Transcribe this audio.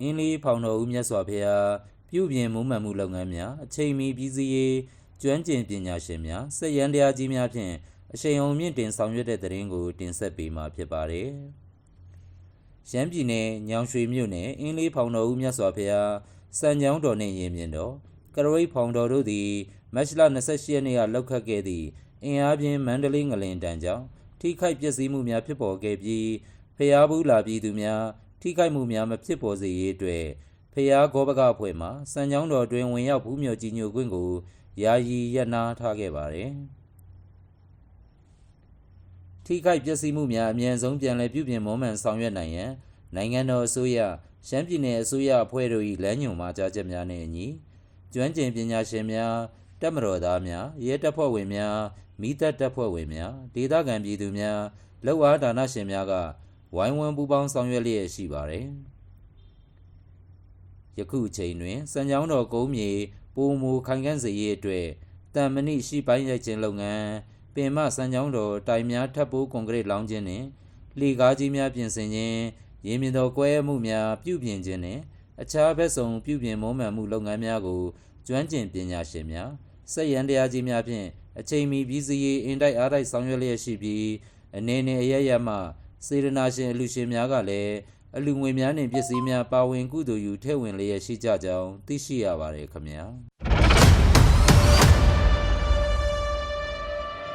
အင်းလေးဖောင်တော်ဦးမြတ်စွာဘုရားပြုပြင်မွမ်းမံမှုလုပ်ငန်းများအချိန်မီပြီးစီးရေးကျွမ်းကျင်ပညာရှင်များစက်ရန်တရားကြီးများဖြင့်အရှိန်အဟုန်မြင့်တင်ဆောင်ရွက်တဲ့တရင်ကိုတင်ဆက်ပေးမှာဖြစ်ပါတယ်။ရမ်းပြည်နယ်ညောင်ရွှေမြို့နယ်အင်းလေးဖောင်တော်ဦးမြတ်စွာဘုရားစံကြောင်းတော်နှင့်ရင်မြင်တော်ကရဝိတ်ဖောင်တော်တို့သည်မတ်လ28ရက်နေ့ကလောက်ခတ်ခဲ့သည့်အင်အားပြင်းမန္တလေးငလင်တန်းကြောင့်ထိခိုက်ပျက်စီးမှုများဖြစ်ပေါ်ခဲ့ပြီးဖျားဘူးလာပြည်သူများ ထိခိုက်မှုများမဖြစ်ပေါ်စေရေးအတွက်ဖျားဂောဘကအဖွဲ့မှစံကြောင်းတော်တွင်ဝင်ရောက်ဘူးမြော်ကြီးညိုခွင့်ကိုယာယီရပ်နားထားခဲ့ပါတယ်။ထိခိုက်ပျက်စီးမှုများအမြန်ဆုံးပြန်လည်ပြုပြင်မွမ်းမံဆောင်ရွက်နိုင်ရန်နိုင်ငံတော်အစိုးရရှမ်းပြည်နယ်အစိုးရအဖွဲ့တို့၏လမ်းညွှန်မှာကြားချက်များနှင့်အညီကျွမ်းကျင်ပညာရှင်များတပ်မတော်သားများရဲတပ်ဖွဲ့ဝင်များမိသက်တပ်ဖွဲ့ဝင်များဒေသခံပြည်သူများလောက်အားဒါနရှင်များက ဝိုင်းဝန်းပူးပေါင်းဆောင်ရွက်လျက်ရှိပါသည်ယခုအချိန်တွင်စံကြောင်းတော်ကုန်းမြေပုံမူခိုင်ခန့်စေရေးအတွက်တန်မဏိရှိပိုင်းရိုက်ခြင်းလုပ်ငန်းပင်မစံကြောင်းတော်တိုင်များထပ်ပိုးကွန်ကရစ်လောင်းခြင်းနှင့်လှေကားကြီးများပြင်ဆင်ခြင်းရင်းမြစ်တော်ကွဲအမှုများပြုပြင်ခြင်းနှင့်အခြားဘက်စုံပြုပြင်မွမ်းမံမှုလုပ်ငန်းများကိုကျွမ်းကျင်ပညာရှင်များစက်ရန်တရားကြီးများဖြင့်အချိန်မီပြီးစီးရေးအင်တိုက်အားတိုက်ဆောင်ရွက်လျက်ရှိပြီးအနေနဲ့အရရမှ စေရနာရှင်အလူရှင်များကလည်းအလူငွေများနှင့်ပစ္စည်းများပါဝင်ကုသိုလ်ယူထည့်ဝင်လျက်ရှိကြကြောင်းသိရှိရပါတယ်ခင်ဗျာ